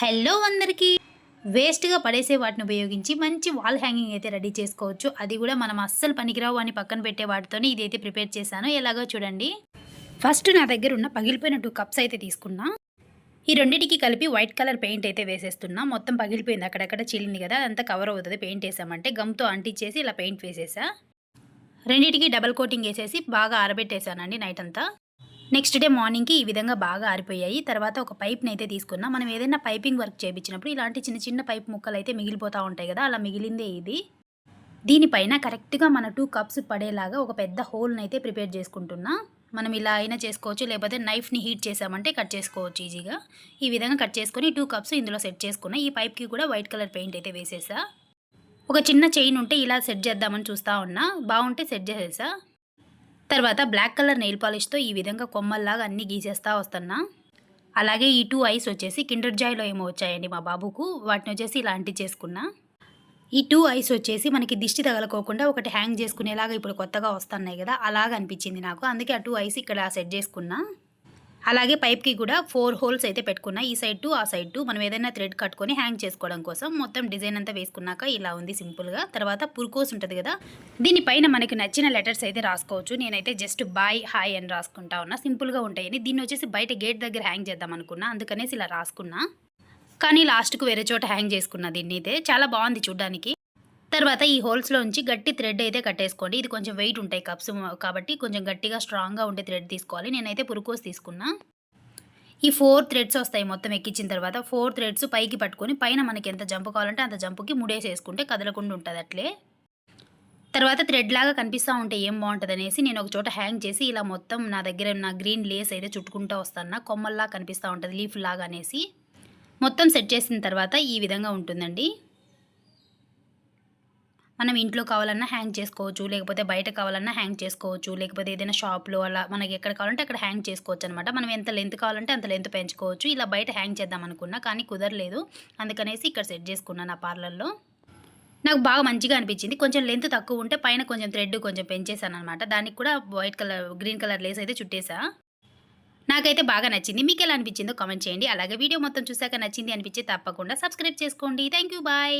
Hello అందరికీ. వేస్ట్గా పడేసే వాటిని ఉపయోగించి మంచి వాల్ హ్యాంగింగ్ అయితే రెడీ చేసుకోవచ్చు. అది కూడా మనం అస్సలు పనికిరావు అని పక్కన పెట్టే వాటితోనే ఇదైతే ప్రిపేర్ చేశాను. ఎలాగో చూడండి. ఫస్ట్ నా దగ్గర ఉన్న పగిలిపోయిన టూ కప్స్ అయితే తీసుకున్నా. ఈ రెండింటికి కలిపి వైట్ కలర్ పెయింట్ అయితే వేసేస్తున్నా. మొత్తం పగిలిపోయింది. అక్కడక్కడ చిల్లింది కదా అదంతా కవర్ అవుతుంది. పెయింట్ వేసామంటే గమ్తో అంటించేసి ఇలా పెయింట్ వేసేసా. రెండింటికి డబల్ కోటింగ్ వేసేసి బాగా ఆరబెట్టేశానండి నైట్ అంతా నెక్స్ట్ డే మార్నింగ్కి ఈ విధంగా బాగా ఆరిపోయాయి. తర్వాత ఒక పైప్ని అయితే తీసుకున్నా. మనం ఏదైనా పైపింగ్ వర్క్ చేయించినప్పుడు ఇలాంటి చిన్న చిన్న పైప్ ముక్కలు అయితే మిగిలిపోతూ ఉంటాయి కదా అలా మిగిలిందే ఇది. దీనిపైన కరెక్ట్గా మన టూ కప్స్ పడేలాగా ఒక పెద్ద హోల్ని అయితే ప్రిపేర్ చేసుకుంటున్నా. మనం ఇలా అయినా చేసుకోవచ్చు లేకపోతే నైఫ్ని హీట్ చేసామంటే కట్ చేసుకోవచ్చు ఈజీగా ఈ విధంగా కట్ చేసుకొని టూ కప్స్ ఇందులో సెట్ చేసుకున్నా. ఈ పైప్కి కూడా వైట్ కలర్ పెయింట్ అయితే వేసేసా. ఒక చిన్న చైన్ ఉంటే ఇలా సెట్ చేద్దామని చూస్తూ ఉన్నా. బాగుంటే సెట్ చేసేసా. తర్వాత బ్లాక్ కలర్ నెయిల్ పాలిష్తో ఈ విధంగా కొమ్మల్లాగా అన్నీ గీసేస్తా వస్తున్నా. అలాగే ఈ టూ ఐస్ వచ్చేసి కిండర్ జాయ్లో ఏమో వచ్చాయండి మా బాబుకు. వాటిని వచ్చేసి ఇలాంటి చేసుకున్నా. ఈ టూ ఐస్ వచ్చేసి మనకి దిష్టి తగలకోకుండా ఒకటి హ్యాంగ్ చేసుకునేలాగా ఇప్పుడు కొత్తగా వస్తున్నాయి కదా అలాగ అనిపించింది నాకు. అందుకే ఆ టూ ఐస్ ఇక్కడ సెట్ చేసుకున్నా. అలాగే పైప్కి కూడా ఫోర్ హోల్స్ అయితే పెట్టుకున్నా. ఈ సైడ్ టు ఆ సైడ్ టు మనం ఏదైనా థ్రెడ్ కట్టుకొని హ్యాంగ్ చేసుకోవడం కోసం మొత్తం డిజైన్ అంతా వేసుకున్నాక ఇలా ఉంది సింపుల్గా. తర్వాత పురుకోస్ ఉంటుంది కదా దీనిపైన మనకి నచ్చిన లెటర్స్ అయితే రాసుకోవచ్చు. నేనైతే జస్ట్ బాయ్ హాయ్ అని రాసుకుంటా ఉన్నా. సింపుల్గా ఉంటాయని. దీన్ని వచ్చేసి బయట గేట్ దగ్గర హ్యాంగ్ చేద్దాం అనుకున్నా. అందుకనేసి ఇలా రాసుకున్నా. కానీ లాస్ట్కు వేరే చోట హ్యాంగ్ చేసుకున్నా దీన్ని అయితే. చాలా బాగుంది చూడ్డానికి. తర్వాత ఈ హోల్స్లోంచి గట్టి థ్రెడ్ అయితే కట్టేసుకోండి. ఇది కొంచెం వెయిట్ ఉంటాయి కప్స్ కాబట్టి కొంచెం గట్టిగా స్ట్రాంగ్గా ఉండే థ్రెడ్ తీసుకోవాలి. నేనైతే పురుకోస్ తీసుకున్నా. ఈ ఫోర్ థ్రెడ్స్ వస్తాయి మొత్తం ఎక్కించిన తర్వాత ఫోర్ థ్రెడ్స్ పైకి పట్టుకొని పైన మనకి ఎంత జంపు కావాలంటే అంత జంపుకి ముడేసేసుకుంటే కదలకుండా ఉంటుంది అట్లే. తర్వాత థ్రెడ్ లాగా కనిపిస్తూ ఉంటే ఏం బాగుంటుంది అనేసి నేను ఒక చోట హ్యాంగ్ చేసి ఇలా మొత్తం నా దగ్గర ఉన్న గ్రీన్ లేస్ అయితే చుట్టుకుంటూ వస్తాను. కొమ్మల్లా కనిపిస్తూ ఉంటుంది లీఫ్ లాగా అనేసి. మొత్తం సెట్ చేసిన తర్వాత ఈ విధంగా ఉంటుందండి. మనం ఇంట్లో కావాలన్నా హ్యాంగ్ చేసుకోవచ్చు లేకపోతే బయట కావాలన్నా హ్యాంగ్ చేసుకోవచ్చు లేకపోతే ఏదైనా షాప్లో అలా మనకి ఎక్కడ కావాలంటే అక్కడ హ్యాంగ్ చేసుకోవచ్చు అనమాట మనం ఎంత లెంత్ కావాలంటే అంత లెంత్ పెంచుకోవచ్చు. ఇలా బయట హ్యాంగ్ చేద్దాం అనుకున్నా కానీ కుదరలేదు. అందుకనేసి ఇక్కడ సెట్ చేసుకున్నాను ఆ పార్లర్లో నాకు బాగా మంచిగా అనిపించింది. కొంచెం లెంత్ తక్కువ ఉంటే పైన కొంచెం థ్రెడ్ కొంచెం పెంచేసాను అనమాట దానికి కూడా white colour green colour lace అయితే చుట్టేసా. నాకైతే బాగా నచ్చింది. మీకు ఎలా అనిపించిందో కామెంట్ చేయండి. అలాగే వీడియో మొత్తం చూసాక నచ్చింది అనిపించి తప్పకుండా సబ్స్క్రైబ్ చేసుకోండి. Thank you bye